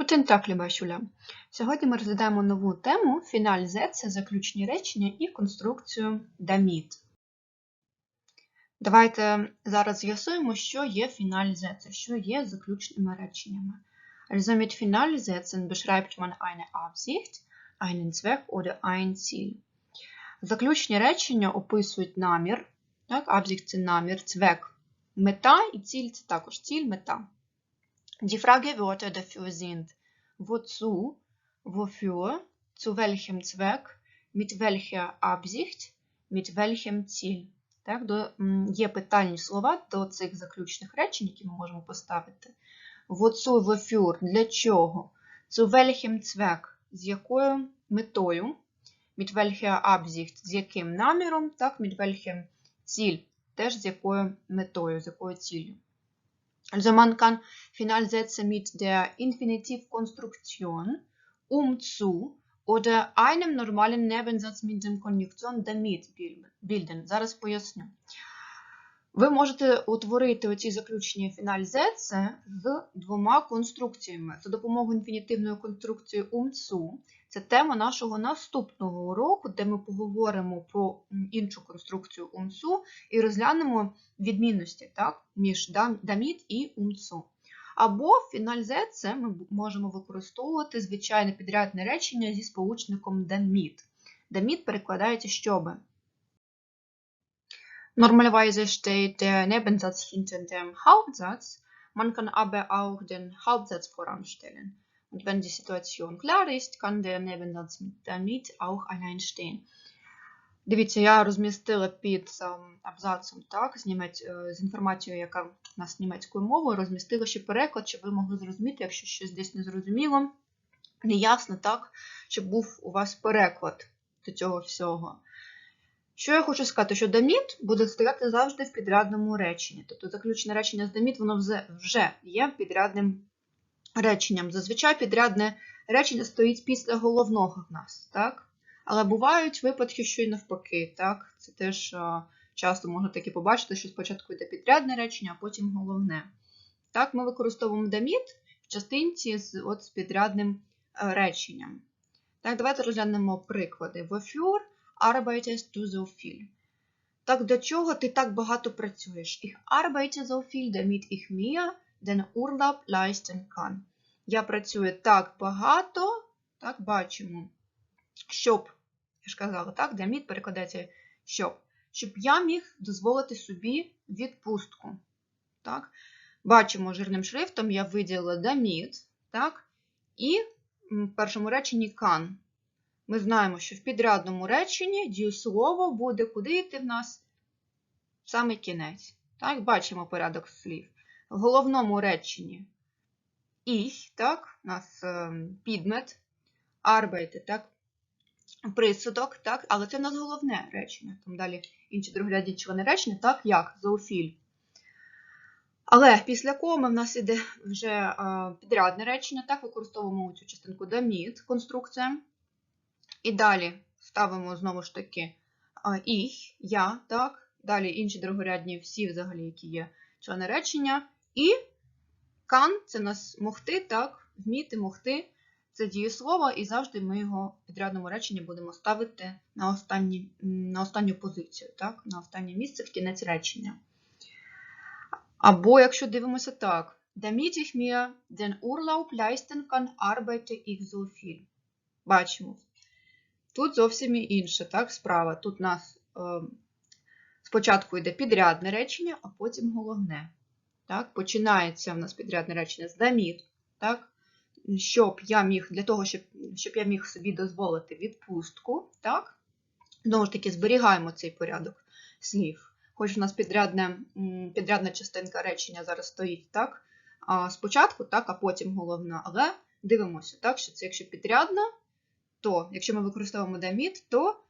Tag, lieber Сьогодні ми розглядаємо нову тему фіналь Z – це заключні речення і конструкцію damit. Давайте зараз з'ясуємо, що є фіналь Z, це що є заключними реченнями. Also mit Finalsätzen beschreibt man eine Absicht, einen Zweck oder ein Ziel. Заключні речення описують намір. Так, Absicht – це намір, Zweck – мета, і ціль – це також ціль, мета. Die Fragewörter dafür sind wozu, wofür, zu welchem Zweck, mit welcher Absicht, mit welchem Ziel. Так, до, є питальні слова до цих заключних речень, які ми можемо поставити. Wozu, wofür, для чого, zu welchem Zweck, з якою метою, mit welcher Absicht, з яким наміром, так, mit welchem Ziel, теж з якою метою, з якою ціллю. Also man kann Finalsätze mit der Infinitivkonstruktion um zu oder einem normalen Nebensatz mit dem Konjunktion damit bilden. Зараз поясню. Ви можете утворити оці заключні фінальзеце з двома конструкціями. За допомогою інфінітивної конструкції um zu. Це тема нашого наступного уроку, де ми поговоримо про іншу конструкцію zu і розглянемо відмінності так, між дам- damit і zu. Або фінальзеце ми можемо використовувати звичайне підрядне речення зі сполучником damit. Damit перекладається щоби. Normalerweise steht der Nebensatz hinter dem Hauptsatz, man kann aber auch den Hauptsatz voranstellen. Und wenn die Situation klar ist, kann der Nebensatz mit damit auch allein stehen. Дивіться, я розмістила під ем, абзацом так, з, німець, е, з інформацією, яка у нас німецькою мовою, розмістила ще переклад, щоб ви могли зрозуміти, якщо щось десь не зрозуміло, неясно, так, щоб був у вас переклад до цього всього. Що я хочу сказати, що даміт буде стояти завжди в підрядному реченні. Тобто заключне речення з даміт, воно вже є підрядним реченням. Зазвичай підрядне речення стоїть після головного в нас, так? Але бувають випадки, що й навпаки, так? Це теж часто можна таки побачити, що спочатку йде підрядне речення, а потім головне. Так, ми використовуємо даміт в частинці з, от, з підрядним е, реченням. Так, давайте розглянемо приклади. Wofür arbeitest du so viel? Так, до чого ти так багато працюєш? Ich arbeite so viel, damit ich mir den Urlaub leisten kann. Я працюю так багато, так, бачимо, щоб, я ж казала, так, damit перекладається щоб, щоб я міг дозволити собі відпустку. Так? Бачимо жирним шрифтом, я виділила damit, так, і в першому реченні can. Ми знаємо, що в підрядному реченні дієслово буде куди йти в нас саме кінець. Так, бачимо порядок слів. В головному реченні ich, так, у нас ем, підмет, arbeite, так, присудок, так, але це в нас головне речення. Там далі інші другорядні члени речення, так, як зоофіль. Але після коми в нас іде вже е, підрядне речення, так, використовуємо цю частинку damit, конструкція. І далі ставимо знову ж таки ich, я, так. Далі інші другорядні всі взагалі, які є члени речення. І can – це нас могти, так, вміти, могти. Це дієслово, і завжди ми його в підрядному реченні будемо ставити на, останні, на останню позицію, так, на останнє місце в кінець речення. Або якщо дивимося так, damit ich mir den Urlaub leisten kann, arbeite ich so viel. Бачимо. Тут зовсім інша так, справа. Тут у нас е, спочатку йде підрядне речення, а потім головне. Так, Починається в нас підрядне речення з damit, так, щоб я міг, для того, щоб, щоб я міг собі дозволити відпустку. Так, Знову ж таки, зберігаємо цей порядок слів. Хоч у нас підрядне, підрядна частинка речення зараз стоїть так, спочатку, так, а потім головна. Але дивимося, так, що це якщо підрядна, то якщо ми використовуємо damit, то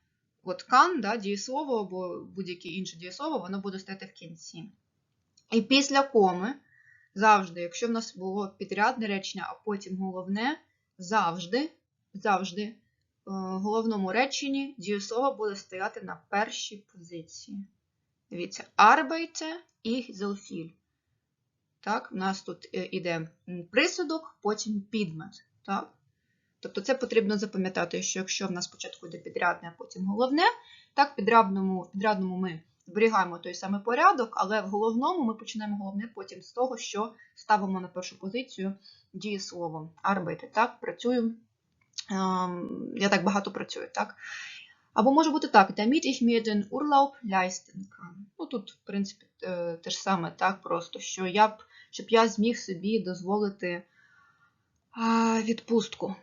от can, да, дієслово або будь-яке інше дієслово, воно буде стояти в кінці. І після коми, завжди, якщо в нас було підрядне речення, а потім головне, завжди, завжди в головному реченні дієслово буде стояти на першій позиції. Дивіться, arbeite ich so. Так, у нас тут е, іде присудок, потім підмет. Так? Тобто це потрібно запам'ятати, що якщо в нас спочатку йде підрядне, а потім головне, так, підрядному, в підрядному ми зберігаємо той самий порядок, але в головному ми починаємо головне потім з того, що ставимо на першу позицію дієсловом arbeite. Так, працюю. Ем, я так багато працюю, так? Або може бути так, damit ich mir den Urlaub leisten kann. Ну тут, в принципі, е, те ж саме, так, просто, що я б, щоб я зміг собі дозволити відпустку.